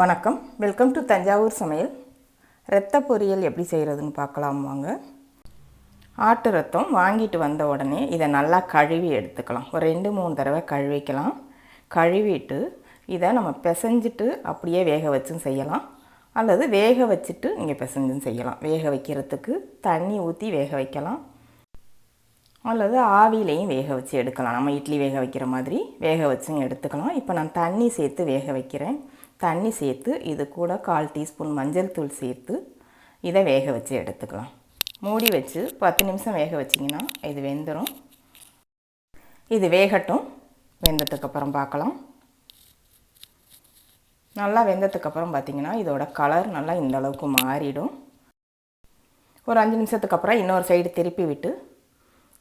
வணக்கம். Welcome to Thanjavur சமையல். இரத்த பொரியல் எப்படி செய்கிறதுன்னு பார்க்கலாம் வாங்க. ஆட்டு ரத்தம் வாங்கிட்டு வந்த உடனே இதை நல்லா கழுவி எடுத்துக்கலாம். ஒரு ரெண்டு மூணு தடவை கழுவிக்கலாம் கழுவிட்டு இதை நம்ம பிசைஞ்சிட்டு அப்படியே வேக வச்சும் செய்யலாம். அல்லது வேக வச்சுட்டு நீங்கள் பிசைஞ்சும் செய்யலாம். வேக வைக்கிறதுக்கு தண்ணி ஊற்றி வேக வைக்கலாம். அல்லது ஆவிலையும் வேக வச்சு எடுக்கலாம். நம்ம இட்லி வேக வைக்கிற மாதிரி வேக வச்சும் எடுத்துக்கலாம். இப்போ நான் தண்ணி சேர்த்து வேக வைக்கிறேன். தண்ணி சேர்த்து இது கூட கால் டீஸ்பூன் மஞ்சள் தூள் சேர்த்து இதை வேக வச்சு எடுத்துக்கலாம். மூடி வச்சு பத்து நிமிஷம் வேக வச்சிங்கன்னா இது வெந்துடும் இது வேகட்டும். வெந்ததுக்கப்புறம் பார்க்கலாம். நல்லா வெந்ததுக்கப்புறம் பார்த்திங்கன்னா இதோட கலர் நல்லா இந்த அளவுக்கு மாறிடும். ஒரு அஞ்சு நிமிஷத்துக்கு அப்புறம் இன்னொரு சைடு திருப்பி விட்டு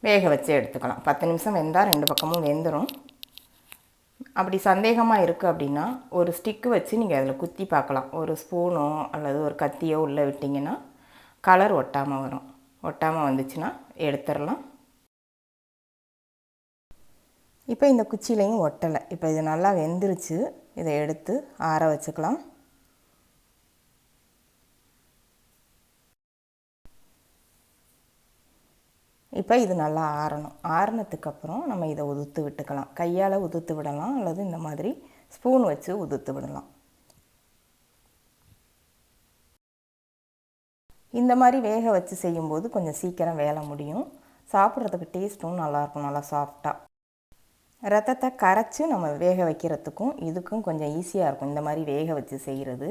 வேக வச்சு எடுத்துக்கலாம். பத்து நிமிஷம் வெந்தால் ரெண்டு பக்கமும் வெந்துடும் அப்படி சந்தேகமாக இருக்குது அப்படின்னா ஒரு ஸ்டிக்கு வச்சு நீங்கள் அதில் குத்தி பார்க்கலாம். ஒரு ஸ்பூனோ அல்லது ஒரு கத்தியோ உள்ளே விட்டிங்கன்னா கலர் ஒட்டாமல் வரும். ஒட்டாமல் வந்துச்சுன்னா எடுத்துடலாம். இப்போ இந்த குச்சிலையும் ஒட்டலை. இப்போ இது நல்லா வெந்துருச்சு. இதை எடுத்து ஆற வச்சுக்கலாம். இப்போ இது நல்லா ஆறணும். ஆறினதுக்கப்புறம் நம்ம இதை உதுத்து விட்டுக்கலாம். கையால் உதுத்து விடலாம் அல்லது இந்த மாதிரி ஸ்பூன் வச்சு உதுத்து விடலாம். இந்த மாதிரி வேக வச்சு செய்யும்போது கொஞ்சம் சீக்கிரம் வேலை முடியும். சாப்பிட்றதுக்கு டேஸ்ட்டும் நல்லாயிருக்கும் நல்லா சாஃப்டாக ரத்தத்தை கரைச்சி நம்ம வேக வைக்கிறதுக்கும் இதுக்கும் கொஞ்சம் ஈஸியாக இருக்கும் இந்த மாதிரி வேக வச்சு செய்கிறது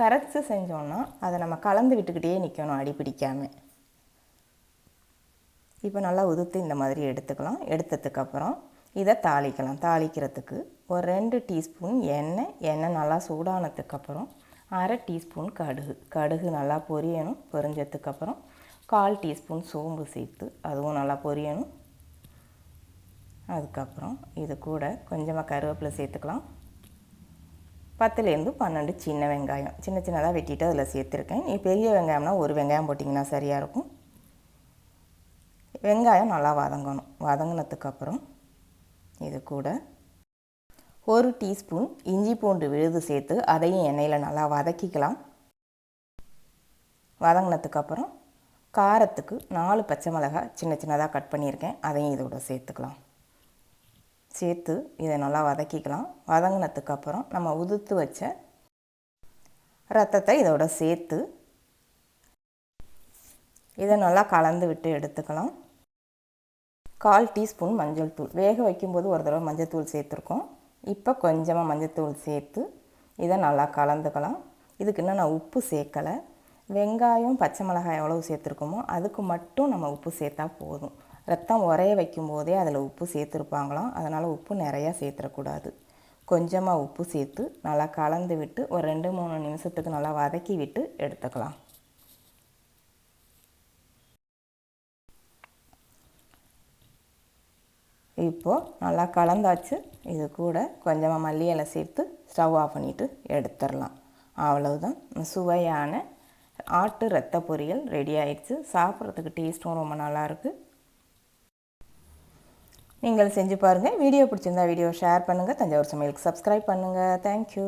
கரைச்சி செஞ்சோன்னா அதை நம்ம கலந்து விட்டுக்கிட்டே நிற்கணும் அடி பிடிக்காமல் இப்போ நல்லா உதுத்து இந்த மாதிரி எடுத்துக்கலாம். எடுத்ததுக்கப்புறம் இதை தாளிக்கலாம். தாளிக்கிறதுக்கு ஒரு ரெண்டு டீஸ்பூன் எண்ணெய். எண்ணெய் நல்லா சூடானதுக்கப்புறம் அரை டீஸ்பூன் கடுகு. கடுகு நல்லா பொரியணும். பொரிஞ்சதுக்கப்புறம் கால் டீஸ்பூன் சோம்பு சேர்த்து அதுவும் நல்லா பொரியணும். அதுக்கப்புறம் இது கூட கொஞ்சமாக கருவேப்பிலை சேர்த்துக்கலாம். பத்துலேருந்து பன்னெண்டு சின்ன வெங்காயம். சின்ன சின்னதாக வெட்டிட்டு அதில் சேர்த்துருக்கேன். நீ பெரிய வெங்காயம்னா ஒரு வெங்காயம் போட்டிங்கன்னா சரியாக இருக்கும். வெங்காயம் நல்லா வதங்கணும். வதங்கினதுக்கப்புறம் இது கூட ஒரு டீஸ்பூன் இஞ்சி பூண்டு விழுது சேர்த்து அதையும் எண்ணெயில் நல்லா வதக்கிக்கலாம். வதங்கினதுக்கப்புறம் காரத்துக்கு நாலு பச்சை மிளகாய் சின்ன சின்னதாக கட் பண்ணியிருக்கேன். அதையும் இதோட சேர்த்துக்கலாம். சேர்த்து இதை நல்லா வதக்கிக்கலாம். வதங்கினதுக்கப்புறம் நம்ம உதுத்து வச்ச ரத்தத்தை இதோட சேர்த்து இதை நல்லா கலந்து விட்டு எடுத்துக்கலாம். கால் டீஸ்பூன் மஞ்சள் தூள். வேக வைக்கும்போது ஒரு தடவை மஞ்சள் தூள் சேர்த்துருக்கோம். இப்போ கொஞ்சமாக மஞ்சள் தூள் சேர்த்து இதை நல்லா கலந்துக்கலாம். இதுக்கு இன்னும் நான் உப்பு சேர்க்கலை. வெங்காயம் பச்சை மிளகாய் எவ்வளவு சேர்த்துருக்கோமோ அதுக்கு மட்டும் நம்ம உப்பு சேர்த்தா போதும். ரத்தம் உரைய வைக்கும்போதே அதில் உப்பு சேர்த்துருப்பாங்களாம். அதனால் உப்பு நிறையா சேர்த்துடக்கூடாது கொஞ்சமாக உப்பு சேர்த்து நல்லா கலந்து விட்டு ஒரு ரெண்டு மூணு நிமிஷத்துக்கு நல்லா வதக்கி விட்டு எடுத்துக்கலாம். இப்போது நல்லா கலந்தாச்சு. இது கூட கொஞ்சமாக மல்லி இலை சேர்த்து ஸ்டவ் ஆஃப் பண்ணிவிட்டு எடுத்துடலாம். அவ்வளவுதான். சுவையான ஆட்டு ரத்த பொரியல் ரெடி ஆயிடுச்சு. சாப்பிட்றதுக்கு டேஸ்ட்டும் ரொம்ப நல்லாயிருக்கு நீங்கள் செஞ்சு பாருங்கள் வீடியோ பிடிச்சிருந்தா வீடியோ ஷேர் பண்ணுங்கள் தஞ்சாவூர் சமையலுக்கு சப்ஸ்கிரைப் பண்ணுங்கள் தேங்க்யூ